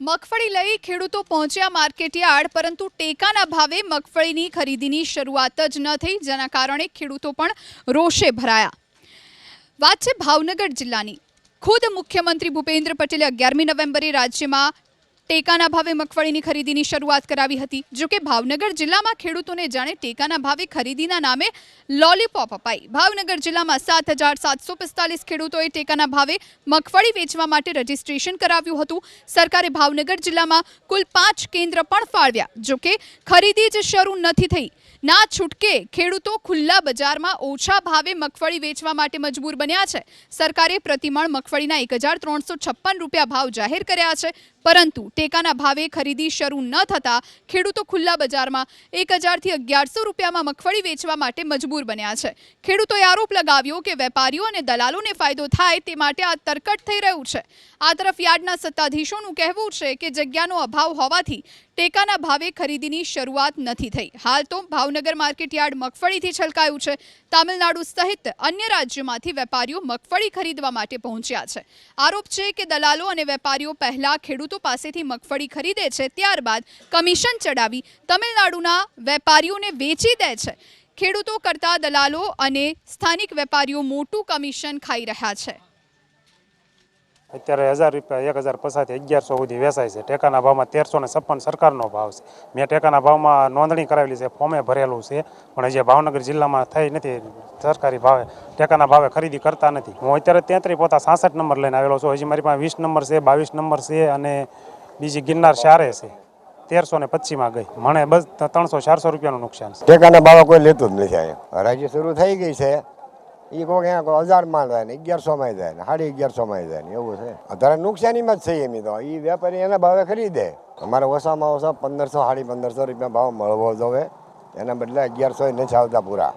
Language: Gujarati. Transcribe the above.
મગફળી લઈ ખેડૂતો પહોંચ્યા માર્કેટયાર્ડ પરંતુ ટેકાના ભાવે મગફળીની ખરીદીની શરૂઆત જ ન થઈ, જેના કારણે ખેડૂતો પણ રોષે ભરાયા. વાત છે ભાવનગર જિલ્લાની. ખુદ મુખ્યમંત્રી ભૂપેન્દ્ર પટેલે અગિયારમી નવેમ્બરે રાજ્યમાં ટેકાના ભાવે મગફળીની ખરીદીની શરૂઆત કરાવી હતી. જોકે ભાવનગર જિલ્લામાં ખેડૂતોને જાણે ટેકાના ભાવે ખરીદીના નામે લોલીપોપ અપાઈ. ભાવનગર જિલ્લામાં સાત હજાર સાતસો પિસ્તાલીસ ખેડૂતોએ ટેકાના ભાવે મગફળી વેચવા માટે રજીસ્ટ્રેશન કરાવ્યું હતું. સરકારે ભાવનગર જિલ્લામાં કુલ પાંચ કેન્દ્ર પણ ફાળવ્યા, જોકે ખરીદી જ શરૂ નથી થઈ. ના છૂટકે ખેડૂતો ખુલ્લા બજારમાં ઓછા ભાવે મગફળી વેચવા માટે મજબૂર બન્યા છે. સરકારે પ્રતિમણ મગફળીના એક રૂપિયા ભાવ જાહેર કર્યા છે. પરંતુ ટેકાના ભાવે ખરીદી શરૂ ન થતાં ખેડૂતો ખુલ્લા બજારમાં એક હજારથી અગિયારસો રૂપિયામાં મગફળી વેચવા માટે મજબૂર બન્યા છે. ખેડૂતોએ આરોપ લગાવ્યો કે વેપારીઓ અને દલાલોને ફાયદો થાય તે માટે આ તરકટ થઈ રહ્યું છે. આ તરફ યાર્ડના સત્તાધીશોનું કહેવું છે કે જગ્યાનો અભાવ હોવાથી ટેકાના ભાવે ખરીદીની શરૂઆત નથી થઈ. હાલ તો ભાવનગર માર્કેટ યાર્ડ મગફળીથી છલકાયું છે. તામિલનાડુ સહિત અન્ય રાજ્યોમાંથી વેપારીઓ મગફળી ખરીદવા માટે પહોંચ્યા છે. આરોપ છે કે દલાલો અને વેપારીઓ પહેલા ખેડૂતો પાસેથી મગફળી ખરીદે છે, ત્યારબાદ કમિશન ચડાવી તમિલનાડુના વેપારીઓને વેચી દે છે. ખેડૂતો કરતા દલાલો અને સ્થાનિક વેપારીઓ મોટું કમિશન ખાઈ રહ્યા છે. અત્યારે હજાર રૂપિયા, એક હજાર પચાસથી અગિયારસો સુધી વેચાય છે. ટેકાના ભાવમાં તેરસો ને છપ્પન સરકારનો ભાવ છે. મેં ટેકાના ભાવમાં નોંધણી કરાવેલી છે, ફોર્મે ભરેલું છે, પણ હજી ભાવનગર જિલ્લામાં થઈ નથી. સરકારી ભાવે, ટેકાના ભાવે ખરીદી કરતા નથી. હું અત્યારે તેત્રીસ પોતા સાસઠ નંબર લઈને આવેલો છું. હજી મારી પાસે વીસ નંબર છે, બાવીસ નંબર છે અને બીજી ગિરનાર શારે છે. તેરસો ને પચીમાં ગઈ. મને બસ ત્રણસો ચારસો રૂપિયાનું નુકસાન છે. ટેકાના ભાવ કોઈ લેતું જ નથી અહીંયા. હરાજી શરૂ થઈ ગઈ છે. એ કોઈ કોઈ હજારમાં જાય ને અગિયારસોમાં જાય ને, સાડી અગિયારસોમાં જાય ને, એવું છે. અત્યારે નુકસાનીમાં જ છે એમ તો. એ વેપારી એના ભાવે ખરીદે. અમારે ઓછામાં ઓછા પંદરસો, સાડી પંદરસો રૂપિયા ભાવ મળવો જોવે. એના બદલે અગિયારસો નથી આવતા પૂરા.